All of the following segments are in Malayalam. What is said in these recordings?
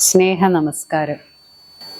സ്നേഹ നമസ്കാരം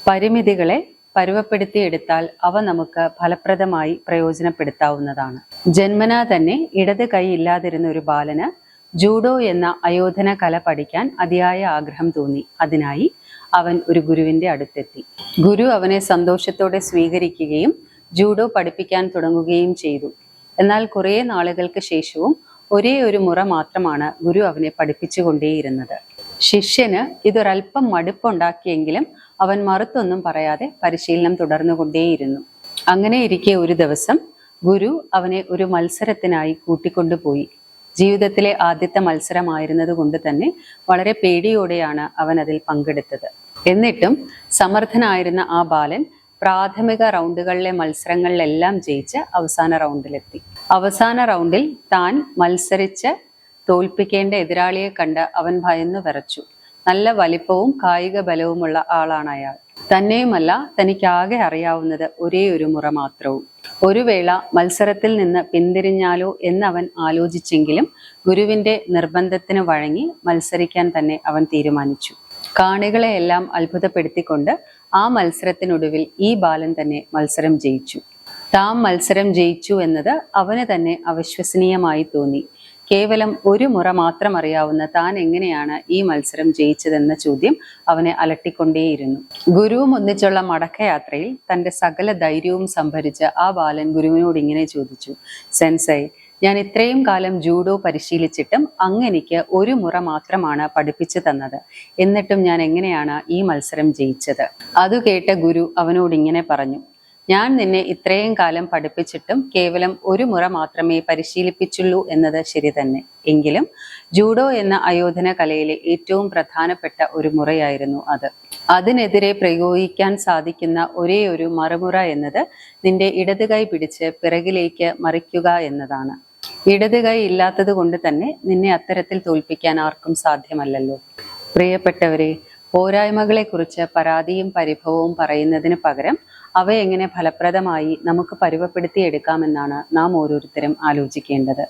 പരിമിതികളെ പരുവപ്പെടുത്തിയെടുത്താൽ അവ നമുക്ക് ഫലപ്രദമായി പ്രയോജനപ്പെടുത്താവുന്നതാണ്. ജന്മനാ തന്നെ ഇടത് കൈ ഇല്ലാതിരുന്ന ഒരു ബാലന് ജൂഡോ എന്ന അയോധന കല പഠിക്കാൻ അതിയായ ആഗ്രഹം തോന്നി. അതിനായി അവൻ ഒരു ഗുരുവിന്റെ അടുത്തെത്തി. ഗുരു അവനെ സന്തോഷത്തോടെ സ്വീകരിക്കുകയും ജൂഡോ പഠിപ്പിക്കാൻ തുടങ്ങുകയും ചെയ്തു. എന്നാൽ കുറേ നാളുകൾക്ക് ശേഷവും ഒരേ ഒരു മുറ മാത്രമാണ് ഗുരു അവനെ പഠിപ്പിച്ചുകൊണ്ടേയിരുന്നത്. ശിഷ്യന് ഇതൊരല്പം മടുപ്പുണ്ടാക്കിയെങ്കിലും അവൻ മറുത്തൊന്നും പറയാതെ പരിശീലനം തുടർന്നുകൊണ്ടേയിരുന്നു. അങ്ങനെ ഇരിക്കെ ഒരു ദിവസം ഗുരു അവനെ ഒരു മത്സരത്തിനായി കൂട്ടിക്കൊണ്ടുപോയി. ജീവിതത്തിലെ ആദ്യത്തെ മത്സരമായിരുന്നത് കൊണ്ട് തന്നെ വളരെ പേടിയോടെയാണ് അവൻ അതിൽ പങ്കെടുത്തത്. എന്നിട്ടും സമർത്ഥനായിരുന്ന ആ ബാലൻ പ്രാഥമിക റൗണ്ടുകളിലെ മത്സരങ്ങളിലെല്ലാം ജയിച്ച് അവസാന റൗണ്ടിലെത്തി. അവസാന റൗണ്ടിൽ താൻ മത്സരിച്ച് തോൽപ്പിക്കേണ്ട എതിരാളിയെ കണ്ട് അവൻ ഭയന്നു വിറച്ചു. നല്ല വലിപ്പവും കായിക ബലവുമുള്ള ആളാണ് അയാൾ. തന്നെയുമല്ല തനിക്കാകെ അറിയാവുന്നത് ഒരേ ഒരു മുറ മാത്രവും. ഒരു വേള മത്സരത്തിൽ നിന്ന് പിന്തിരിഞ്ഞാലോ എന്നവൻ ആലോചിച്ചെങ്കിലും ഗുരുവിന്റെ നിർബന്ധത്തിന് വഴങ്ങി മത്സരിക്കാൻ തന്നെ അവൻ തീരുമാനിച്ചു. കാണികളെയെല്ലാം അത്ഭുതപ്പെടുത്തിക്കൊണ്ട് ആ മത്സരത്തിനൊടുവിൽ ഈ ബാലൻ തന്നെ മത്സരം ജയിച്ചു. താം മത്സരം ജയിച്ചു എന്നത് അവന് തന്നെ അവിശ്വസനീയമായി തോന്നി. കേവലം ഒരു മുറ മാത്രം അറിയാവുന്ന താൻ എങ്ങനെയാണ് ഈ മത്സരം ജയിച്ചതെന്ന ചോദ്യം അവനെ അലട്ടിക്കൊണ്ടേയിരുന്നു. ഗുരുവും ഒന്നിച്ചുള്ള മടക്കയാത്രയിൽ തന്റെ സകല ധൈര്യവും സംഭരിച്ച ആ ബാലൻ ഗുരുവിനോട് ഇങ്ങനെ ചോദിച്ചു സെൻസൈ ഞാൻ ഇത്രയും കാലം ജൂഡോ പരിശീലിച്ചിട്ടും അങ്ങെനിക്ക് ഒരു മുറ മാത്രമാണ് പഠിപ്പിച്ചു തന്നത്. എന്നിട്ടും ഞാൻ എങ്ങനെയാണ് ഈ മത്സരം ജയിച്ചത്? അത് കേട്ട ഗുരു അവനോട് ഇങ്ങനെ പറഞ്ഞു ഞാൻ നിന്നെ ഇത്രയും കാലം പഠിപ്പിച്ചിട്ടും കേവലം ഒരു മുറ മാത്രമേ പരിശീലിപ്പിച്ചുള്ളൂ എന്നത് ശരി തന്നെ. എങ്കിലും ജൂഡോ എന്ന അയോധന കലയിലെ ഏറ്റവും പ്രധാനപ്പെട്ട ഒരു മുറയായിരുന്നു അത്. അതിനെതിരെ പ്രയോഗിക്കാൻ സാധിക്കുന്ന ഒരേ ഒരു മറുമുറ എന്നത് നിന്റെ ഇടത് കൈ പിടിച്ച് പിറകിലേക്ക് മറിക്കുക എന്നതാണ്. ഇടത് കൈ ഇല്ലാത്തത് കൊണ്ട് തന്നെ നിന്നെ അത്തരത്തിൽ തോൽപ്പിക്കാൻ ആർക്കും സാധ്യമല്ലല്ലോ. പ്രിയപ്പെട്ടവരെ പോരായ്മകളെക്കുറിച്ച് പരാതിയും പരിഭവവും പറയുന്നതിന് പകരം അവയെങ്ങനെ ഫലപ്രദമായി നമുക്ക് പരുവപ്പെടുത്തിയെടുക്കാമെന്നാണ് നാം ഓരോരുത്തരും ആലോചിക്കേണ്ടത്.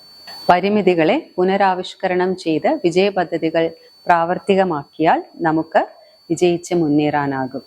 പരിമിതികളെ പുനരാവിഷ്കരണം ചെയ്ത് വിജയ പദ്ധതികൾ പ്രാവർത്തികമാക്കിയാൽ നമുക്ക് വിജയിച്ച് മുന്നേറാനാകും.